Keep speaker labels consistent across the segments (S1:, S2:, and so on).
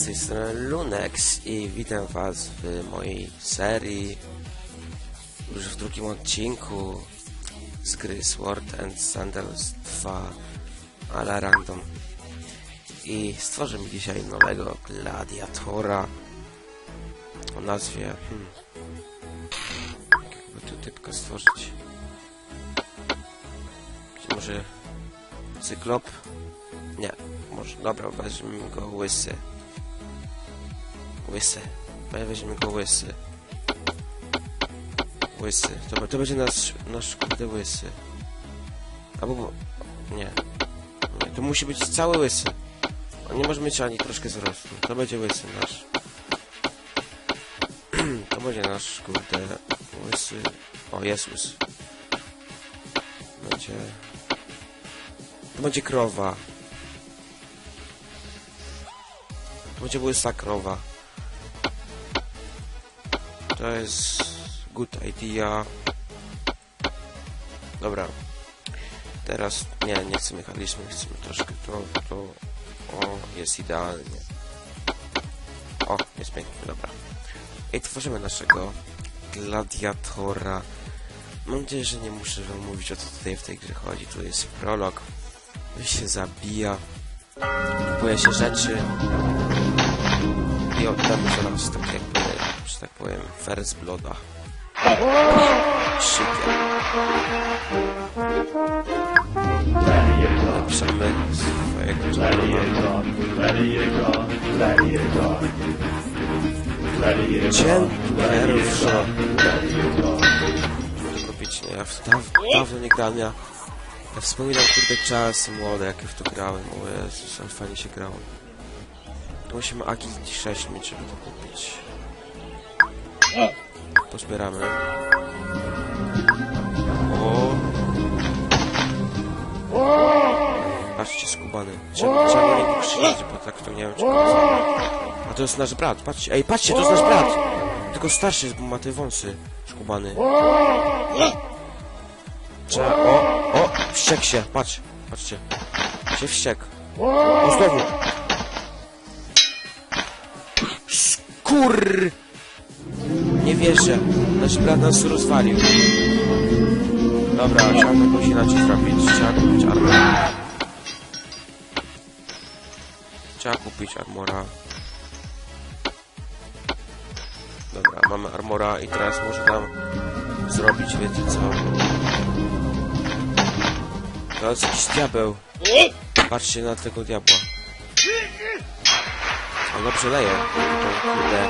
S1: Z tej strony Lunex i witam was w mojej serii. Już w drugim odcinku z gry Sword and Sandals 2 ale random. I stworzymy dzisiaj nowego gladiatora o nazwie hmm, jakby tu typkę stworzyć. Może cyklop? Nie, może, dobra, weźmiemy go łysy. Łysy. Weź- Weźmiemy go łysy. Łysy. To, to będzie nasz, nasz kurde łysy. Albo, bo- nie. Nie, to musi być cały łysy. On nie może mieć ani troszkę wzrostu. To będzie łysy nasz. to będzie nasz, kurde, łysy. O, jest łysy. Będzie... To będzie krowa. To będzie łysa krowa. To jest good idea. Dobra. Teraz nie, nie chcemy charyzmy, chcemy troszkę to, to o, jest idealnie. O, jest pięknie, dobra. I tworzymy naszego gladiatora. Mam nadzieję, że nie muszę wam mówić o co tutaj w tej grze chodzi. Tu jest prolog. Tu się zabija. Kupuje się rzeczy i oddamy zaraz tak jakby, że tak powiem, first blooda. Szykiem. Napiszemy swojego.
S2: Gladiator,
S1: Dzień pierwszy.
S2: gladiator.
S1: kupić, nie? Ja daw, dawno nie grałem, ja wspominam kurde czasy młode, jakie w to grałem, o Jezus, ale fajnie się grało. Musimy Agility 6 mieć, żeby to kupić. Pozbieramy. O! Patrzcie, skubany. Trzeba, trzeba do niego krzyczeć, bo tak to nie wiem, czy A to jest nasz brat, patrzcie. Ej, patrzcie, to jest nasz brat! Tylko starszy jest, bo ma te wąsy. Skubany. Trzeba, o, o, wściekł się, patrz, patrzcie. Się wściekł. O, znowu. Skur! Nie wierzę. Nasz brat nas rozwalił. Dobra, to jakoś inaczej zrobić. Trzeba kupić armora. Trzeba kupić armora. Dobra, mamy armora i teraz może nam zrobić, wiecie co? To jest jakiś diabeł. Patrzcie na tego diabła. On dobrze leje. Tą kurde...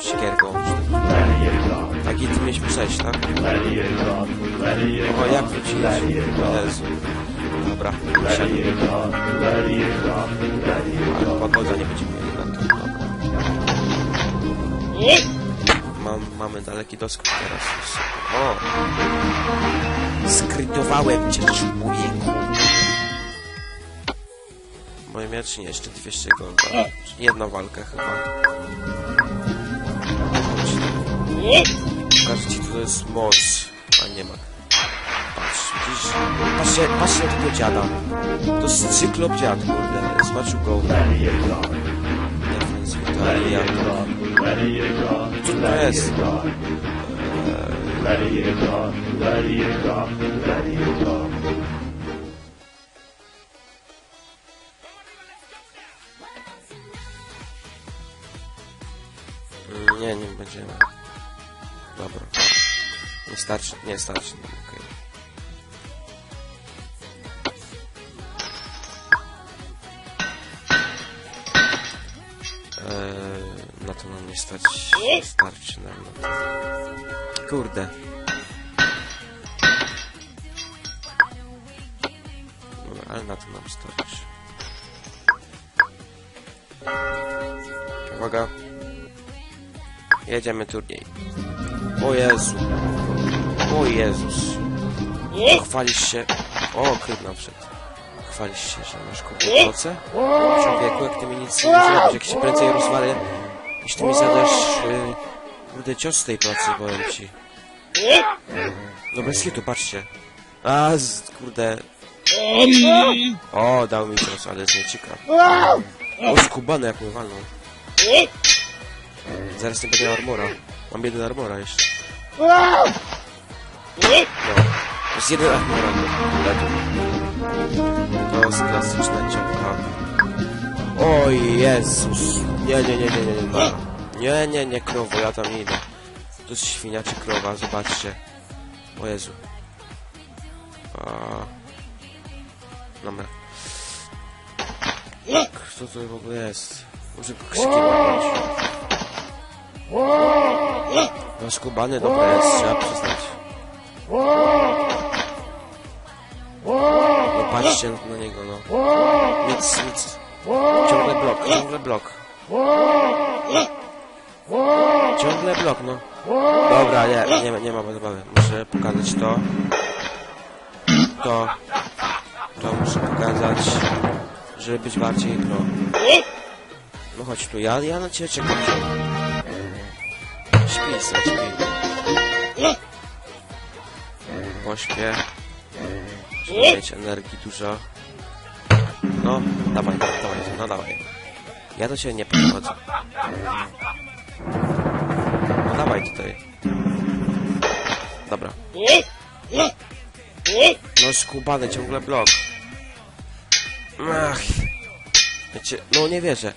S1: Siekierką.
S2: Gladiator,
S1: Taki ty mieliśmy przejść, tak? O, jak wróciłeś? O Jezu. Dobra. Ale pogoda nie będzie mieli na to. Dobra. Mam, mamy daleki doskok teraz. O! Skrytowałem cię, człowieku! Miecz nie, jeszcze 200 golda. Jedna walka chyba. Pokażę ci, to jest moc. A nie ma. Patrz, widzisz? Patrzcie, patrzcie na tego dziada. To jest cyklop dziad, kurde. Zobaczył go. Defensyw Italian.
S2: gladiator,
S1: Co to jest?
S2: gladiator,
S1: Nie, nie będziemy. Dobra. Nie starczy, nie starczy okej. Eee, na to nam nie stać. Nie starczy nam na to. Kurde. Dobra, ale na to nam starczy. Uwaga. Jedziemy turniej. O Jezu. O Jezus. Chwalisz się... O, kryt nam wszedł. Chwalisz się, że masz proce? Człowieku, jak ty mi nic nie zrobisz, jak się prędzej rozwalę, niż ty mi zadasz yy, kurde cios z tej pracy, powiem ci. No bez hitu, patrzcie. A, z, kurde, O, dał mi cios, ale z niecika. O, skubany jak mnie walnął. Zaraz nie będę armora. Mam jeden armora jeszcze. No. Jest jeden armora. To jest klasyczna ciągła. O Jezus. Nie, nie, nie, nie, nie, nie. Nie, nie, nie, krowo, ja tam nie idę. To jest świnia czy krowa, zobaczcie. O Jezu. A... Dobra. Kto to w ogóle jest? Może go krzykiem łapić. No skubany dobra jest, trzeba przyznać. No patrzcie na niego, no. Nic, nic. Ciągle blok, ciągle blok. Ciągle blok, no. Dobra, nie, nie, nie ma zabawy. Muszę pokazać to. To. To muszę pokazać, żeby być bardziej pro. No chodź tu, ja, ja na ciebie czekam. Śpi. Pośpię. Żeby mieć energii dużo. No, dawaj, dawaj, dawaj, no dawaj. Ja do ciebie nie podchodzę. No dawaj tutaj. Dobra. No skubany, ciągle blok. Ach. Wiecie, no nie wierzę.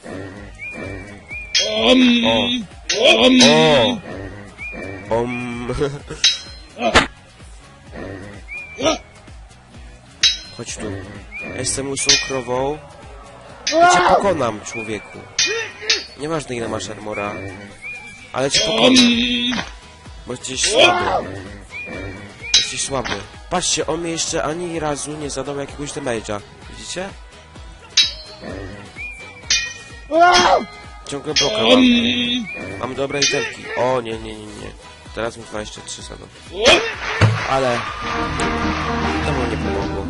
S1: O. O. Om. Chodź tu. Jestem łysą krową. Ja cię pokonam, człowieku. Nieważne ile masz armora. Ale cię pokonam. Bo jesteś słaby. Jesteś słaby. Patrzcie, on mnie jeszcze ani razu nie zadał jakiegoś damage'a. Widzicie? Ciągle bloka mam. Mam dobre itemki. O, nie, nie, nie, nie. Teraz mi 23 zadał. Ale... To mu nie pomogło.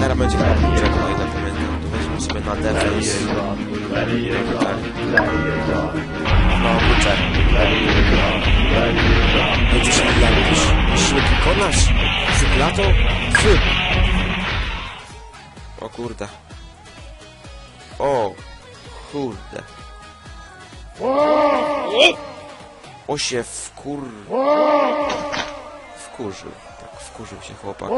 S1: Teraz będzie chyba budżet, o ile pamiętam. To weźmy sobie na defense. Tak. No. Ej, ty się jakiś... Musisz mnie pokonać? Cyklatą? Fy! O kurde. O, kurde. O się wkur... Wkurzył. Tak, wkurzył się chłopak.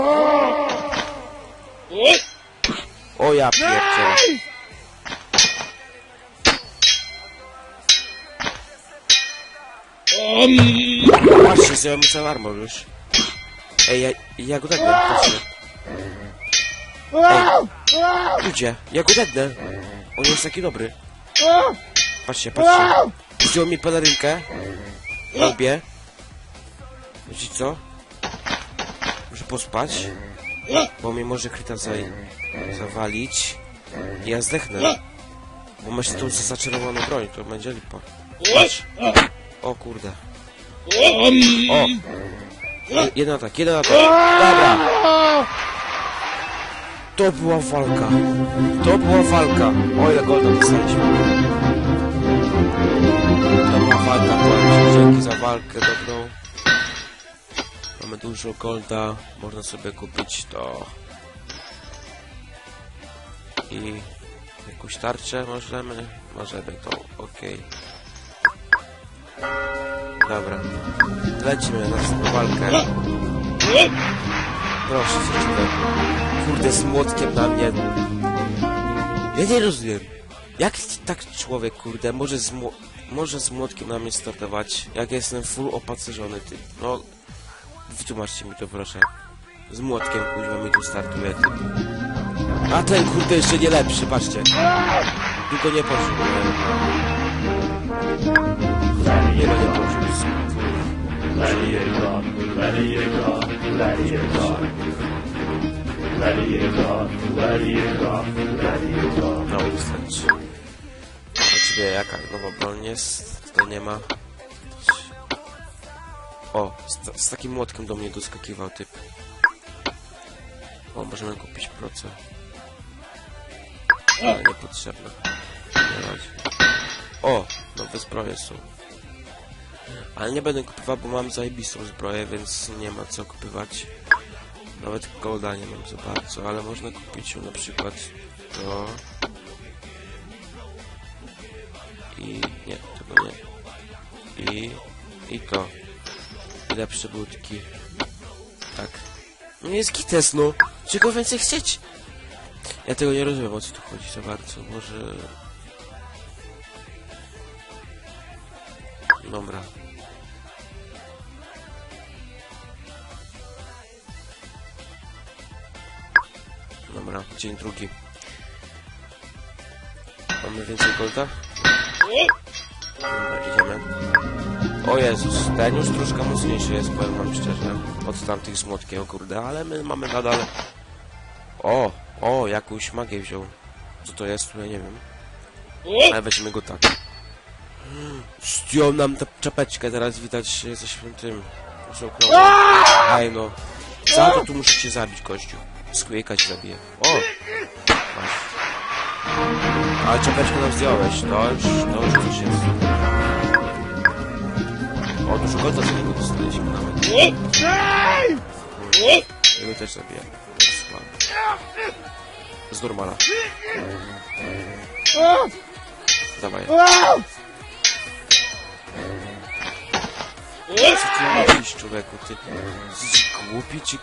S1: O ja pierdzielę. Patrzcie, zdjąłem cały armor już. Ej, ja, ja go dednę, patrzcie. Ej, ludzie, ja go dednę. On jest taki dobry. Patrzcie, patrzcie. Zdjął mi pelerynkę. Na łbie. Wiecie co? Muszę pospać. Bo mnie może kryta za, zawalić. I ja zdechnę. Bo masz tą zaczarowaną broń, to będzie lipa. Patrz. O kurde. O! Je- Jeden atak, jeden atak. Dobra. To była walka. To była walka. O ile golda dostaliśmy. Walka, ci. Dzięki za walkę dobrą. Mamy dużo golda. Można sobie kupić to. I jakąś tarczę możemy. Możemy to, okej. Dobra. Lecimy na walkę. Proszę cię, człowiek. Kurde, z młotkiem na mnie. Ja nie rozumiem. Jak tak człowiek, kurde, może z, mło- może z młotkiem na mnie startować, jak jestem full opacerzony, ty. No, wytłumaczcie mi to, proszę. Z młotkiem, kuźwa, mi tu startuje, ty. A ten, kurde, jeszcze nie lepszy, patrzcie. Tylko nie potrzebuję. Nie.
S2: Ready to go.
S1: No, wystarczy. Ciebie jaka nowa broń jest? To nie ma. O, z, z takim młotkiem do mnie doskakiwał typ. O, możemy kupić proce. Ale niepotrzebne. Na razie. O, nowe zbroje są. Ale nie będę kupował, bo mam zajebistą zbroję, więc nie ma co kupywać. Nawet golda nie mam za bardzo, ale można kupić ją na przykład to... I... nie, tego nie. I... i to. I lepsze budki. Tak. No jest gites, no. Czego więcej chcieć? Ja tego nie rozumiem, o co tu chodzi za bardzo. Może... Dobra. Dobra, dzień drugi. Mamy więcej golda? Dobra, idziemy. O Jezus, ten już troszkę mocniejszy jest, powiem wam szczerze. Od tamtych z młotkiem, kurde, ale my mamy nadal... O, o, jakąś magię wziął. Co to jest, ja nie wiem. Ale weźmy go tak. Zdjął nam tę czapeczkę, teraz widać jesteśmy tym... Ej no. Za to tu muszę cię zabić, kościół. Skujeka ci zabiję. O! Ale czapeczkę nam zdjąłeś. To już, to już coś jest. O, dużo golda za niego dostaliśmy nawet. Jego też zabiję. Z normala. Dawaj. Co ty mówisz, człowieku? Ty jesteś głupi, czy...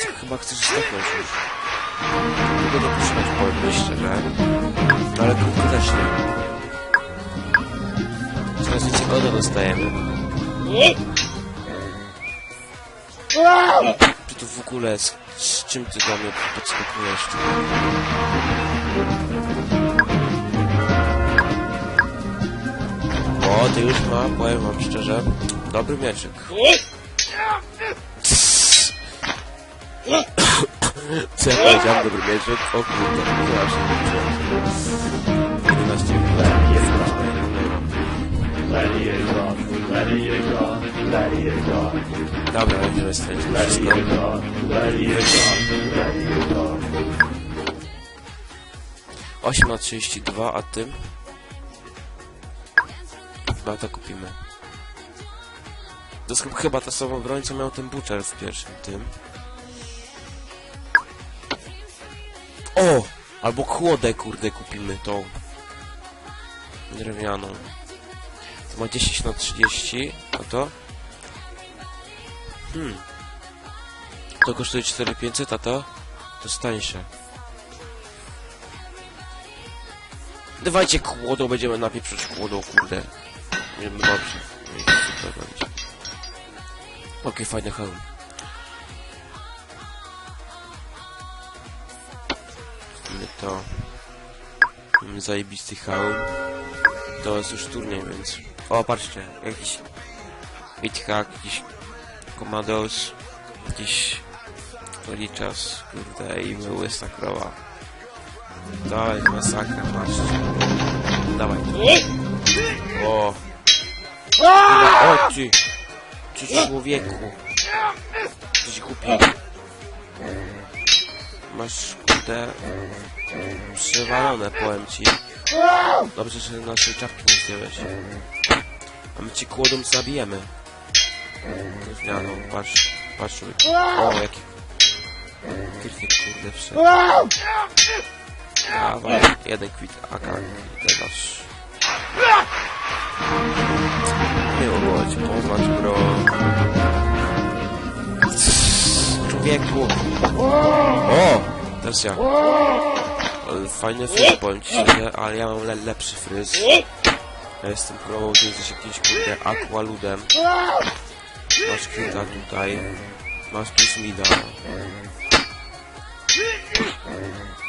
S1: Ty chyba chcesz zdechnąć już. Mogę dopuszczać, powiem szczerze. No ale krótko też nie. Coraz więcej goda dostajemy. Czy to w ogóle z, z czym ty do mnie podskakujesz? O, ty już ma, powiem wam szczerze, dobry mieczyk. Co ja powiedziałem, dobry mieczyk? O kurde, właśnie, nie 11
S2: Let it rock, let it rock, let it rock,
S1: Dobra, będziemy stręczyć
S2: let
S1: wszystko.
S2: it rock, let it rock, let it rock.
S1: 8 na 32, a tym? Chyba to kupimy. To chyba ta sama broń, co miał ten Butcher w pierwszym tym. O! Albo kłodę, kurde, kupimy tą. Drewnianą. To ma 10 na 30, a to? Hmm. To kosztuje 4500, a to? To jest tańsze. Dawajcie kłodą, będziemy napieprzeć kłodą, kurde. Nie dobrze. Super będzie. Okej, fajny hełm. To. Mamy zajebisty hełm. To jest już turniej, więc... O, patrzcie, jakiś... Hithack, jakiś... Commandos, jakiś... Policzas, kurde, i my łysa krowa. To jest masakra, patrzcie. Dawaj. O. O ty. Ty człowieku. Jesteś głupi. Masz, kurde, przewalone, powiem ci. Dobrze, że naszej czapki nie zdjąłeś. A my ci kłodą zabijemy. Zmianą, patrz, patrz. O, jaki... Krytyk, kurde, wszedł. Dawaj, jeden kwit AK i teraz. Nie urodź, poznać bro. Człowieku. O! Teraz ja. Fajny fryz, powiem ale ja mam le lepszy fryz. Ja jestem krową, ty jesteś jakimś kurde aqualudem. Masz kwita tutaj. Masz tu smida.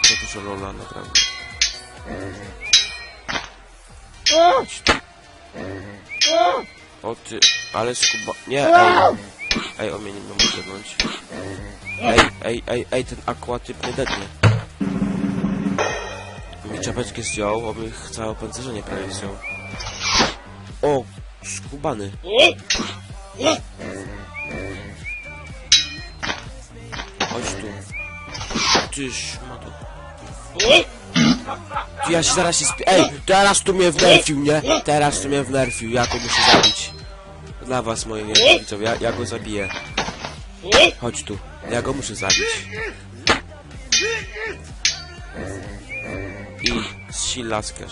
S1: To dużo lola, naprawdę. O ty, ale skuba... Nie, ej. Ej, o mnie nie mogę zewnątrz. Ej, ej, ej, ej, ten aqua typ nie dednie. Mi czapeczkę zdjął, oby całe opancerzenie prawie zdjął. O, skubany. Chodź tu. Tyż, ma. Ty, Ja się zaraz się spi... Ej, teraz tu mnie wnerfił, nie? Teraz tu mnie wnerfił, ja go muszę zabić. Dla was, moi widzowie, ja, ja go zabiję. Chodź tu. Ja go muszę zabić. I zsil laskę.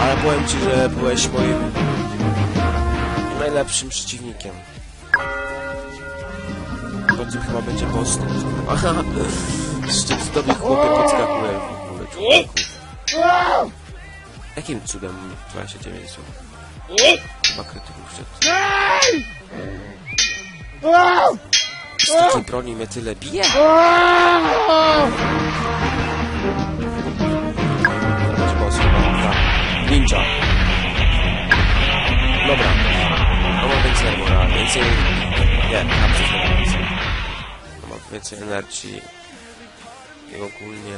S1: Ale powiem ci, że byłeś moim najlepszym przeciwnikiem. W końcu chyba będzie boss. Aha, z tobie chłopie podskakuje w ogóle. Jakim cudem 29 są? Chyba krytyków wszedł. Z takiej broni mnie tyle bije? Ninja. Dobra. No mam więcej armora, więcej... Nie, na przykład więcej. No mam więcej energii. I ogólnie...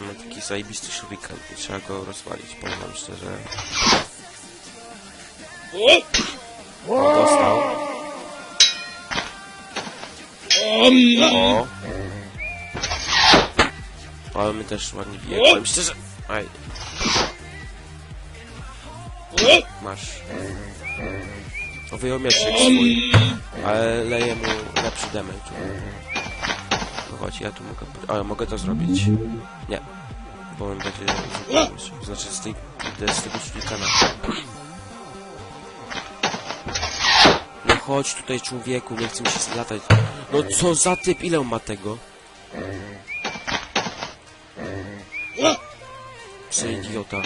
S1: Mam taki zajebisty shuriken i trzeba go rozwalić, powiem wam szczerze. O, dostał. O. Ale my też ładnie bije. Powiem szczerze. Aj. Masz. O, wyjął mieczek swój. Ale leje mu lepszy damage. No chodź, ja tu mogę... Ale mogę to zrobić. Nie. Bo on będzie... Znaczy z tej... Z tego szlikana. No chodź tutaj człowieku, nie chcę mi się zlatać. No co za typ, ile on ma tego? Co idiota.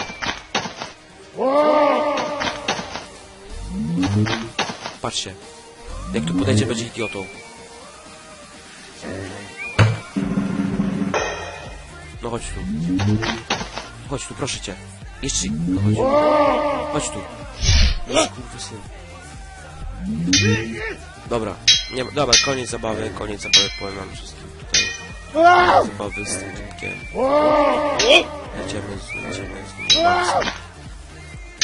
S1: Patrzcie. Jak tu podejdzie, będzie idiotą. No chodź tu. Chodź tu, proszę cię. Jeszcze... No chodź. Chodź tu. No skurwysyn. Dobra, nie, dobra, koniec zabawy, koniec zabawy, powiem wam wszystkim tutaj. Zabawy z tym typkiem. Lecimy z, lecimy z nim.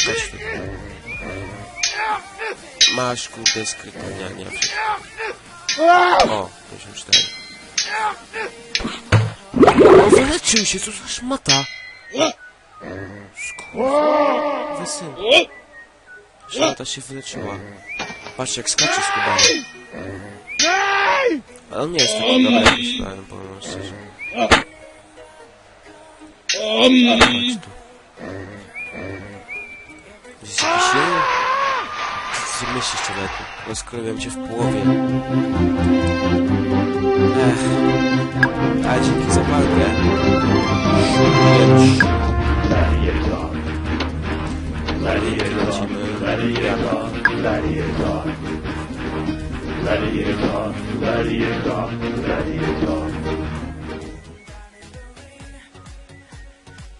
S1: Chodź tu. Masz kurde skryte, nie, nie. O, 54. O, wyleczył się, co za szmata. Skurwysyn. Szmata się wyleczyła. Patrz jak skacze z kubami. Ale on nie jest taki dobry, jak myślałem, powiem szczerze. Chodź tu. Jest jakiś jeden? Co ty sobie myślisz, człowieku? Rozkrowiłem cię w połowie. Ech. A dzięki za walkę. Pięć.
S2: Gladiator. Gladiator. Gladiator.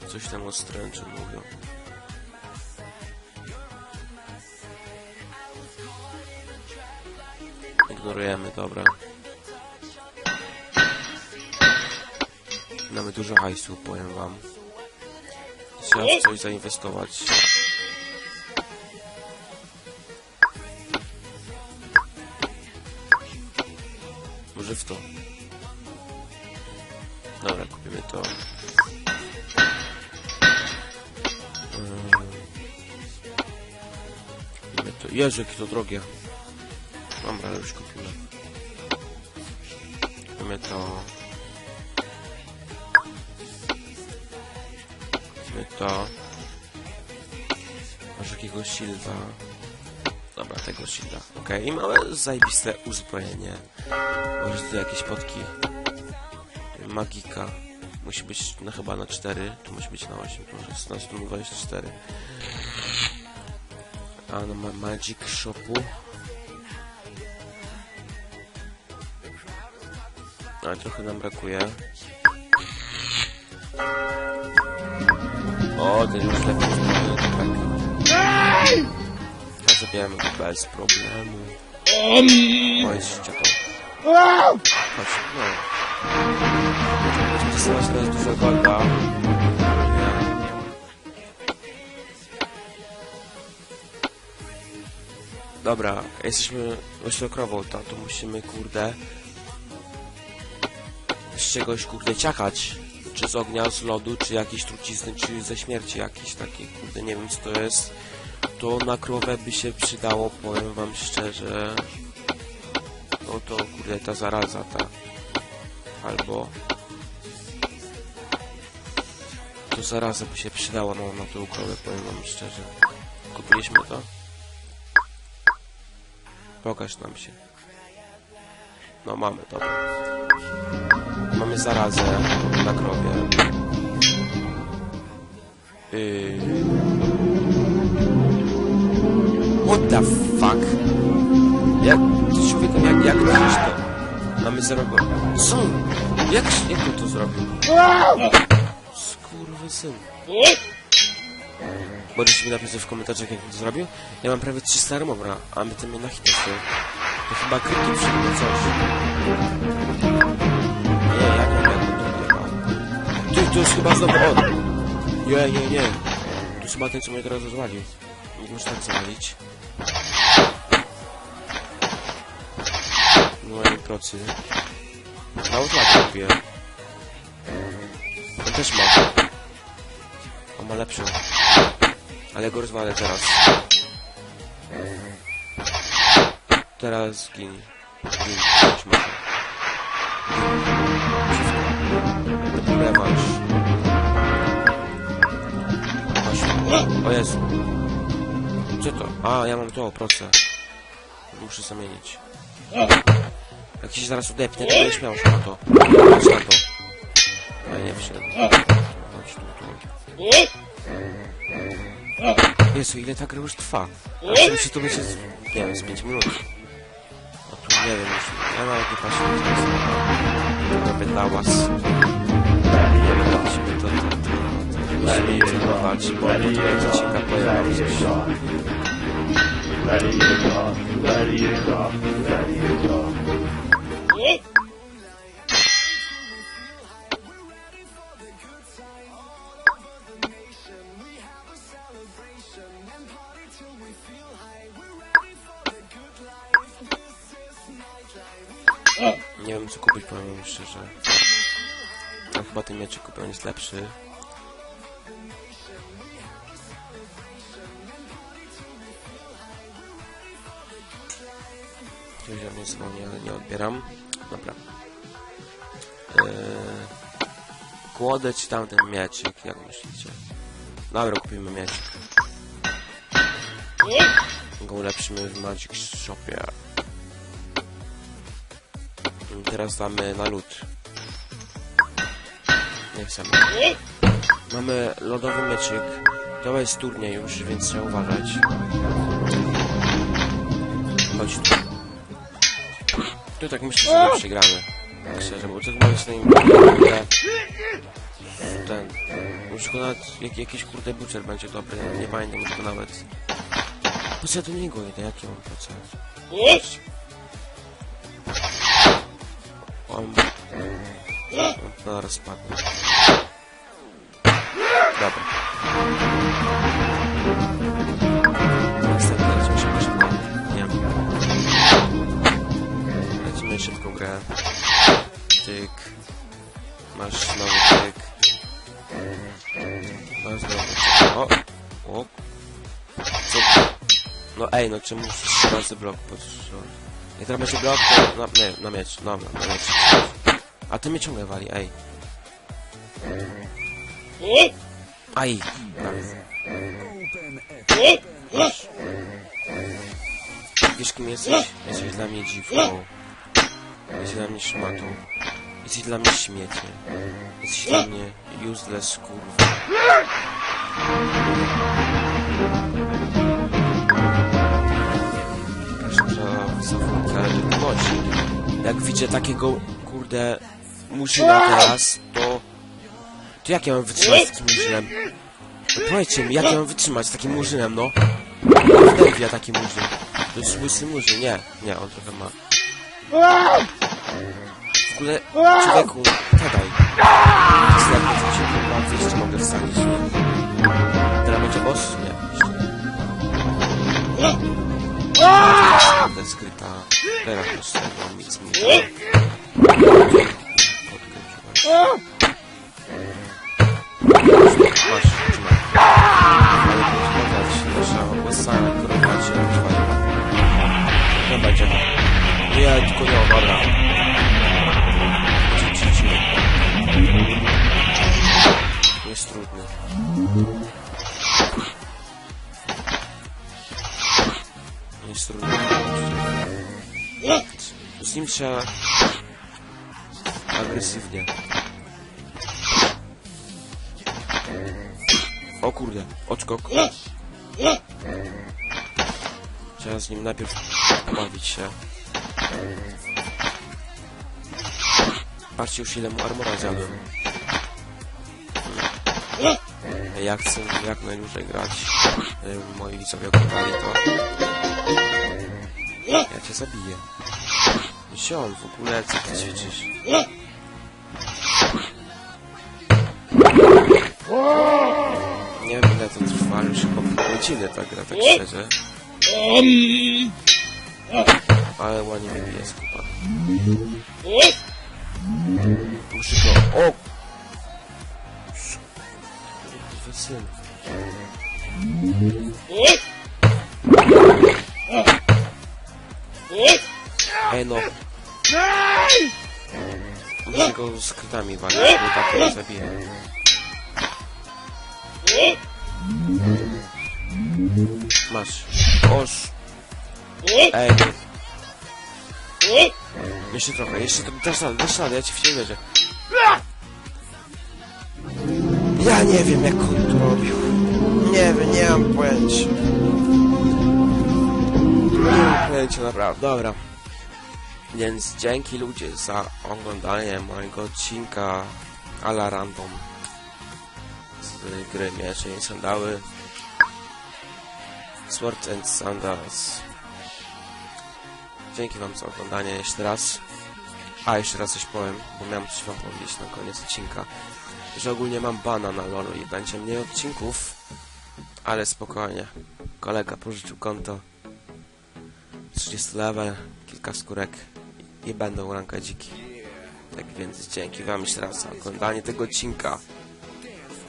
S1: Coś tam o stręczy mówią. Ignorujemy, dobra. Mamy dużo hajsu, powiem wam. Trzeba w coś zainwestować. W to. Dobra, kupimy to. Kupimy to. Jakie to drogie. Dobra, już kupimy. Kupimy to. Kupimy to. Masz jakiegoś silda. Dobra, tego silda. Okej, i mamy zajebiste uzbrojenie. Może tu jakieś potki. Magika. Musi być no, chyba na 4. Tu musi być na 8. Może jest na 124. A no ma Magic Shopu. Ale trochę nam brakuje. O, ten już lepiej tak. Zabijamy go bez problemu. Oj, to. Chodź, no. Będzie dostawać teraz dużo golda. Dobra, jesteśmy oślokrawą, to, to musimy, kurde, z czegoś, kurde, ciakać. Czy z ognia, z lodu, czy jakieś trucizny, czy ze śmierci jakieś takie, kurde, nie wiem co to jest. To na krowę by się przydało, powiem wam szczerze. No to kurde ta zaraza ta. Albo... To zaraza by się przydała no, na tą krowę, powiem wam szczerze. Kupiliśmy to? Pokaż nam się. No mamy, dobra. Mamy zarazę na krowie. Yy... the fuck? Jak, człowieku, jak, jak to jest to? Mamy zero. Co? Jak, jak on to zrobił? Skurwysyn. Możesz mi napisać w komentarzach, jak on to zrobił? Ja mam prawie 300 armora, a my tym na hita stoją. To chyba kryty przyjmie coś. Nie, jak on, jak on to odjechał? Ty, to jest chyba znowu on. Nie, nie, nie. To chyba ten, co mnie teraz rozwalił. Nie muszę tak zawalić. No i procy. Mało ładnie kupię. On też ma. On ma lepszą. Ale go rozwalę teraz. Teraz gin. Gin. Może. Gin. Rewanż. Chodź. O Jezu. Co to? A, ja mam to, proce. Muszę zamienić. Jak się zaraz odepnę, to będziesz miał na to. Chodź na to. A nie. Chodź tu, tu. Jezu, ile ta gra już trwa? Myślałem, że to będzie, z, nie wiem, z 5 minut. A tu nie wiem, już, ja nawet nie patrzę na to. Będzie dla was. Nie wiem, jak się to, Nie wiem co kupić, powiem szczerze. No chyba ten mieczyk kupię, on jest lepszy. Ale nie odbieram. Dobra. Eee, kłodę czy tamten mieczyk, jak myślicie? Dobra, kupimy mieczyk. Go ulepszymy w Magic Shopie. I Teraz damy na lód. Nie chcemy. Mamy lodowy mieczyk. To jest turniej już, więc trzeba uważać. Chodź tu. Tu tak myślę, że nie przegramy. Tak szczerze, bo to chyba jest naj... kurde, Ten... Może go nawet jak, jakiś kurde butcher będzie dobry, nie, nie pamiętam już go nawet. Po co ja do niego idę? Jaki mam procent? On... On zaraz spadnie. Dobra. Grę. Tyk. Masz znowu tyk. Masz znowu tyk. O! O! Co? No ej, no czemu trzy razy blok podtrzymać? Jak teraz będzie blok, to na, nie, na miecz, dobra, na miecz. A ty mnie ciągle wali, ej. Aj! Masz. Wiesz kim jesteś? Jesteś dla mnie dziwką. Jesteś dla mnie szmatą. Jesteś dla mnie śmiecie. Jesteś dla mnie useless kurwa. Proszę za zawódkę żywności. Jak widzę takiego, kurde, murzyna teraz, to... To jak ja mam wytrzymać z takim murzynem? No powiedzcie mi, jak ja mam wytrzymać z takim murzynem, no? Nerwia taki murzyn. To jest łysy murzyn, nie, nie, on trochę ma. Ogóle, człowieku, gadaj. Zlepię, co się kurwa, jeszcze mogę wsadzić. Teraz będzie boss? Nie, jeszcze nie. Naprawdę skryta. Teraz też tego nic mi nie Masz, trzymaj. Nasza łesa krowa się. To będzie. Nie, tylko nie, dobra. Jest trudny. Jest trudny. Z nim trzeba agresywnie. O kurde, odskok. Trzeba z nim najpierw bawić się. Patrzcie już ile mu armora zjadłem. Ja chcę jak najdłużej grać. y, Moi widzowie oglądali to. Ja cię zabiję. Ziom, w ogóle co ty ćwiczysz? Nie wiem ile to trwa, już chyba pół godziny ta gra, tak szczerze. Ale ładnie bije skupa. Muszę go... O! Syn. Ej no. Muszę go z krytami walić, bo tak nie zabiję. Masz. Oż. Ej. Jeszcze trochę, jeszcze trochę. Dasz radę, dasz radę, ja ci w ciebie wierzę. Ja nie wiem jak on to robił. Nie wiem, nie mam pojęcia. Nie mam pojęcia naprawdę. Dobra. Więc dzięki ludzie za oglądanie mojego odcinka Ala Random z gry Miecze i Sandały Sword and Sandals Dzięki wam za oglądanie jeszcze raz A, jeszcze raz coś powiem, bo miałem coś wam powiedzieć na koniec odcinka Że ogólnie mam bana na lolu i będzie mniej odcinków Ale spokojnie Kolega pożyczył konto 30 level, kilka skórek i będą ranka dziki. Tak więc dzięki wam jeszcze raz za oglądanie tego odcinka.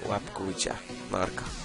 S1: Łapkujcie. Marka.